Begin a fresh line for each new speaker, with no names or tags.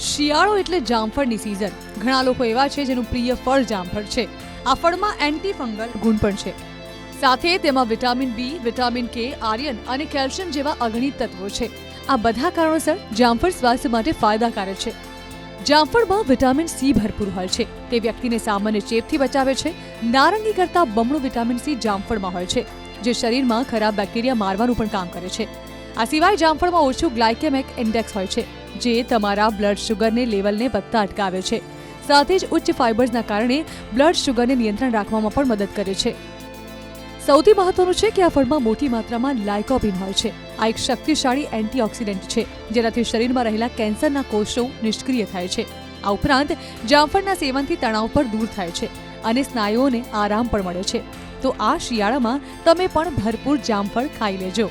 શિયાળો એટલે જામફળની સિઝન ઘણા લોકો એવા છે જેનું પ્રિય ફળ જામફળ છે. આ ફળમાં એન્ટી ફંગલ ગુણ પણ છે. સાથે તેમાં વિટામિન બી વિટામિન કે આર્યન અને કેલ્શિયમ જેવા અગણિત તત્વો છે. આ બધા કારણોસર જામફળ સ્વાસ્થ્ય માટે ફાયદાકારક છે. જામફળમાં વિટામિન સી ભરપૂર હોય છે. તે વ્યક્તિને સામાન્ય ચેપથી બચાવે છે. નારંગી કરતાં બમણું વિટામિન સી જામફળમાં હોય છે, જે શરીરમાં ખરાબ બેક્ટેરિયા મારવાનું પણ કામ કરે છે. આ સિવાય જામફળમાં ઓછું ગ્લાયકેમિક ઇન્ડેક્સ હોય છે, જે તમારા બ્લડ શુગરને લેવલને વધતા અટકાવે છે. સાથે જ ઉચ્ચ ફાઇબર્સના કારણે બ્લડ શુગરને નિયંત્રણ રાખવામાં પણ મદદ કરે છે. સૌથી મહત્વનું છે કે આ ફળમાં મોટી માત્રામાં લાયકોપિન હોય છે. આ એક શક્તિશાળી એન્ટીઓક્સિડન્ટ છે, જેનાથી શરીરમાં રહેલા કેન્સરના કોષો નિષ્ક્રિય થાય છે. આ ઉપરાંત જામફળના સેવનથી તણાવ પર દૂર થાય છે અને સ્નાયુઓને આરામ પણ મળે છે. તો આ શિયાળામાં તમે પણ ભરપૂર જામફળ ખાઈ લેજો.